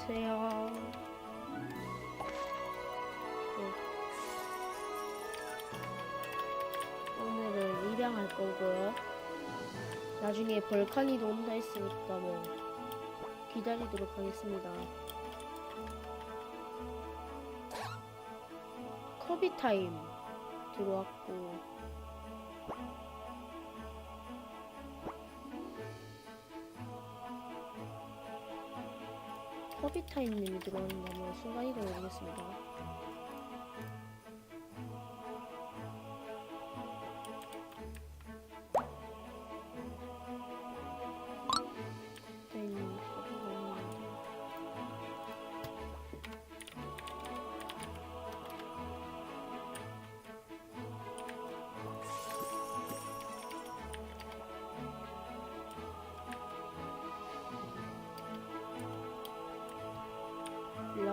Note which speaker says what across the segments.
Speaker 1: 안녕하세요. 네. 오늘은 입양할 거고요. 나중에 벌칸이도 온다 했으니까 뭐 기다리도록 하겠습니다. 커비 타임 들어왔고 커비 타임님이 들어왔는데 한번 순간 이동해 보겠습니다.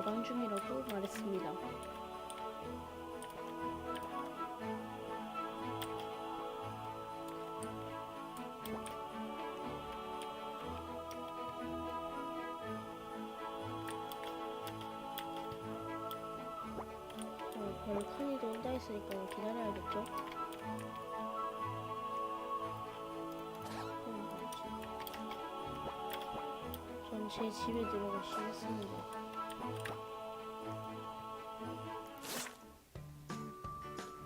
Speaker 1: 라방 중이라고 말했습니다. 어, 별칸이도 온다 했으니까 기다려야겠죠? 전 제 집에 들어가 쉬겠습니다.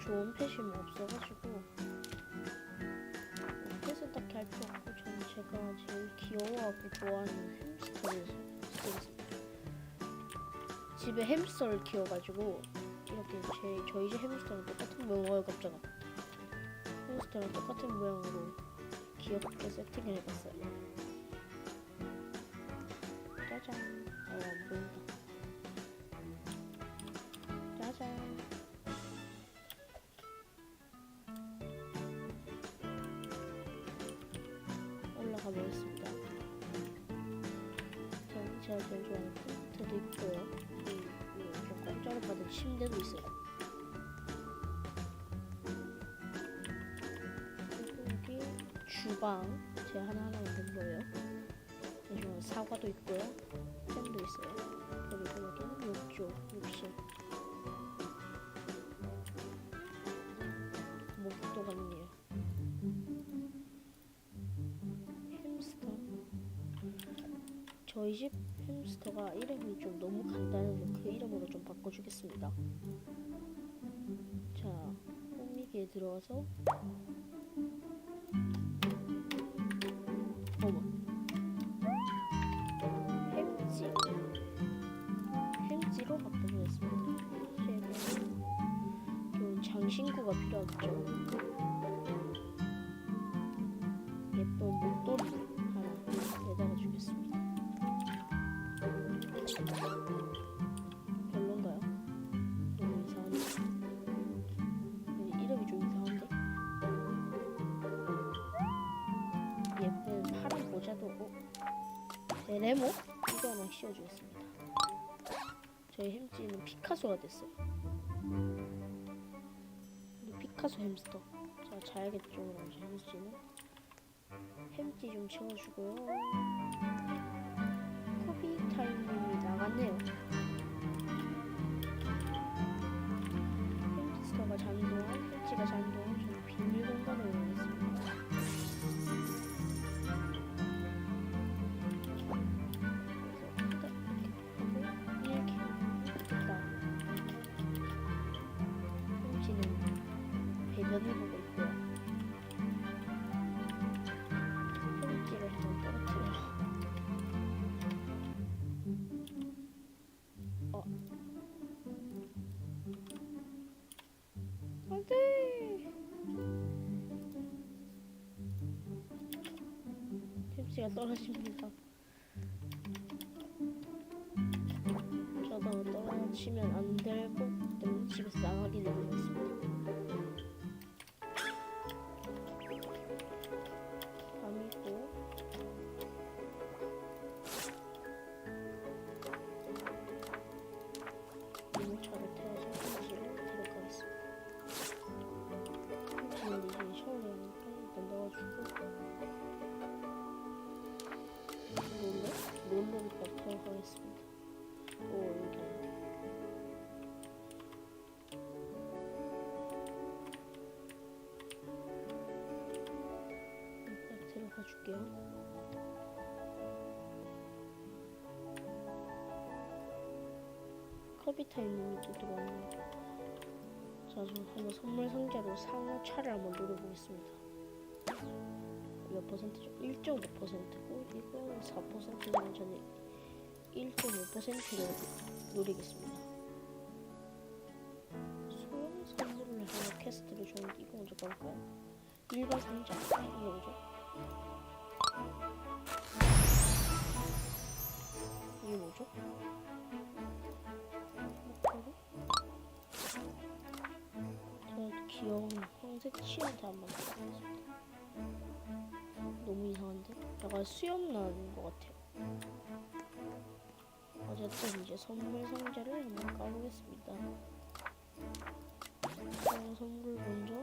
Speaker 1: 좋은 펫이 뭐 없어가지고 뭐 펫은 딱히 할 필요 없고 저는 제가 제일 귀여워하고 좋아하는 햄스터를 쓰겠습니다. 집에 햄스터를 키워가지고 이렇게 제 저희 집 햄스터랑 똑같은 모양을 깜짝아 햄스터랑 똑같은 모양으로 귀엽게 세팅을 해봤어요. 가 보겠습니다. 전 제가 제일 좋아하는 컴퓨터도 있고요. 좀 공짜로 받은 침대도 있어요. 그리고 여기 주방 제가 하나하나 만든 거예요. 사과도 있고요. 잼도 있어요. 그리고 여기 저희 집 햄스터가 이름이 좀 너무 간단해서 그 이름으로 좀 바꿔주겠습니다. 자, 꾸미기에 들어가서 어머. 햄찌. 햄찌로 바꿔보겠습니다. 햄찌. 좀 장신구가 필요하겠죠. 베레모? 이거 하나 씌워주겠습니다. 저희 햄찌는 피카소가 됐어요. 우리 피카소 햄스터. 자, 자야겠죠, 그럼 제 햄찌는. 햄찌 좀 채워주고요. 커피 타임님이 나갔네요. 햄스터가 자는 동안, 햄찌가 자는 동안 저는 비밀 공간을 이용했습니다. 햄찌가 떨어집니다. 저도 떨어지면 안 되고 때문에 집에서 나가게 되겠습니다. 커비타임님이 또 들어왔네요. 자, 저 한번 선물 상자로 상차를 한번 노려보겠습니다. 몇 퍼센트죠? 1.5%고 이거 4%면 저는 1.5%를 노리겠습니다. 소형 선물을 하나 퀘스트를 줬는데 이거 먼저 볼까요? 일반 상자 이게 뭐죠? 이게 뭐죠? 귀여운 황색 치한테 한번 가보겠습니다. 너무 이상한데? 약간 수염 나는 것 같아요. 어쨌든 이제 선물 상자를 한번 까보겠습니다. 어, 선물 먼저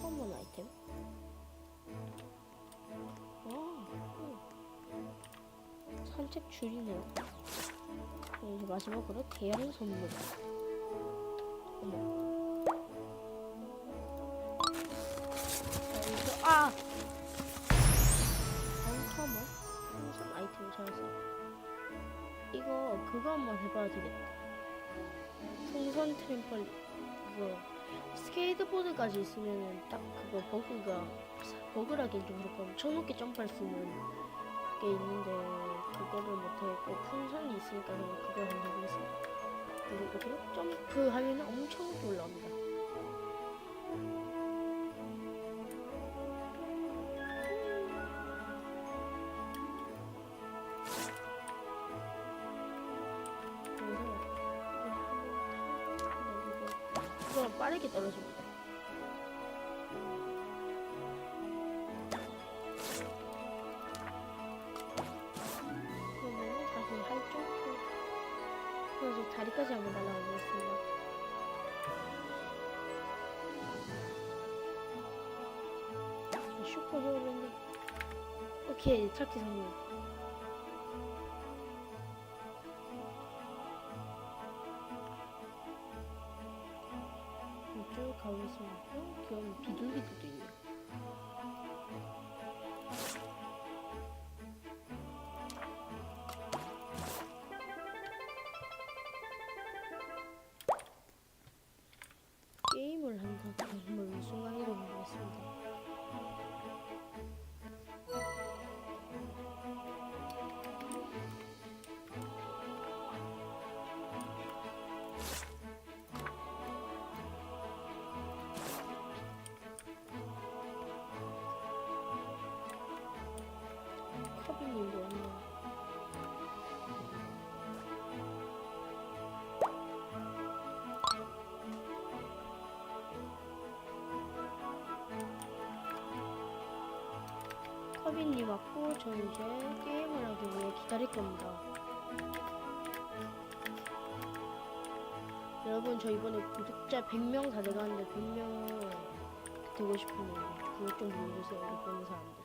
Speaker 1: 커먼 아이템. 와, 오. 산책 줄이네요. 이제 마지막으로 대형 선물. 어머. 자, 이거 아. 컴컴은 풍선 아이템 찾았어요. 이거 그거 한번 해봐야 되겠다. 풍선 트램펄 그거 스케이트보드까지 있으면은 딱 그거 버그가 버그라긴 좀 그렇고 엄청 높게 점프할 수 있는 게 있는데 그거를 못하겠고 풍선이 있으니까 그냥 그거 한번 해보겠습니다. 그리고 이렇게 점프 하면 엄청 올라옵니다. 다리까지 한번 날아가 보겠습니다. 자, 슈퍼 히어로인데 오케이 찾기 성공. 쭉 가보겠습니다. 어, 귀여운 비둘기들도 커비님 왔고 저 이제 게임을 하기 위해 기다릴 겁니다. 여러분 저 이번에 구독자 100명 다 돼가는데 100명 되고 싶으면 구독 좀 눌러주세요 우리 보는 사람들.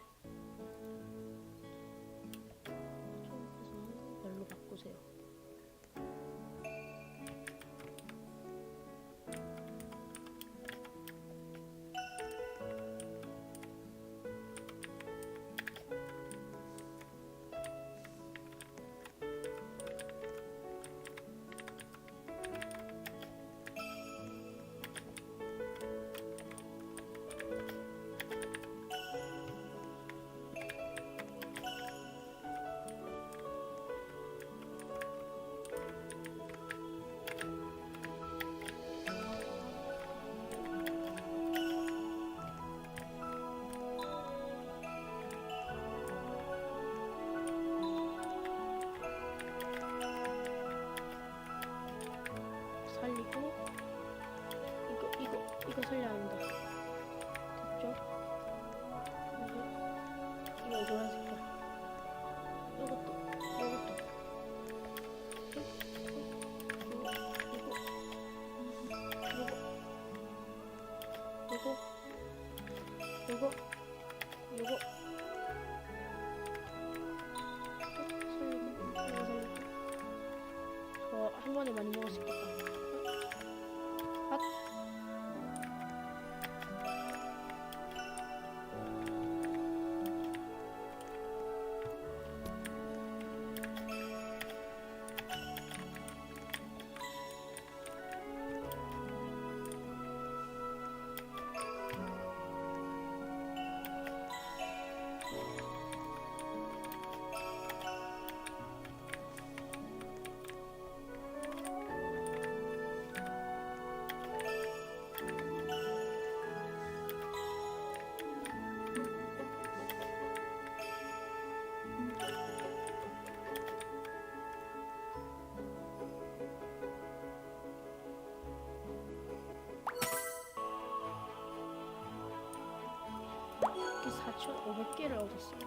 Speaker 1: れば煮物しか。 이렇게 4,500개를 얻었어요.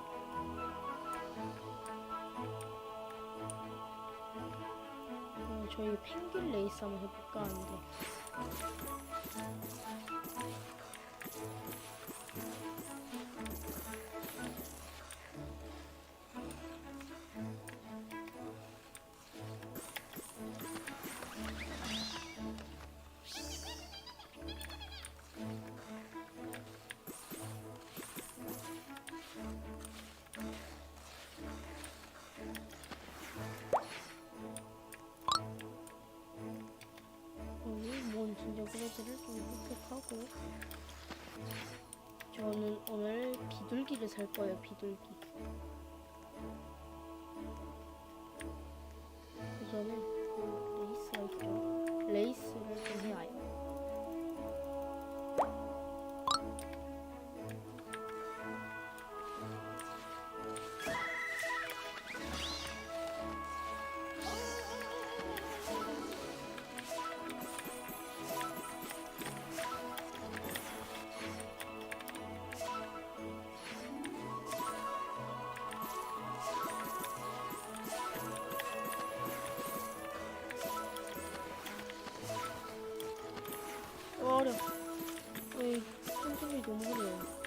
Speaker 1: 어, 저희 펭귄 레이스 한번 해볼까 하는데 비둘기를 살 거예요 비둘기 어, 어려 어이 손톱이 너무 어려워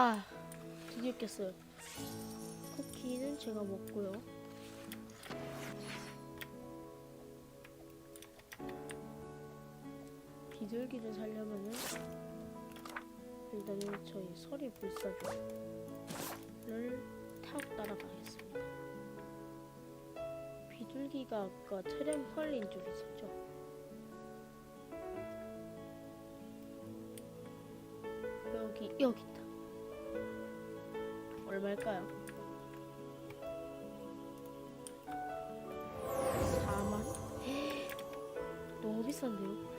Speaker 1: 와 드디어 깼어요. 쿠키는 제가 먹고요. 비둘기를 살려면은 일단은 저희 서리 불사조를 타고 따라가겠습니다. 비둘기가 아까 트램 펄린 줄 있었죠 얼마일까요? 4만? 너무 비싼데요?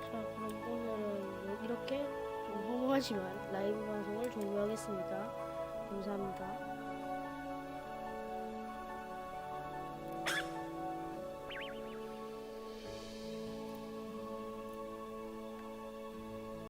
Speaker 1: 자 그럼 오늘은 이렇게 좀 허무하지만 라이브 방송을 종료하겠습니다. 감사합니다.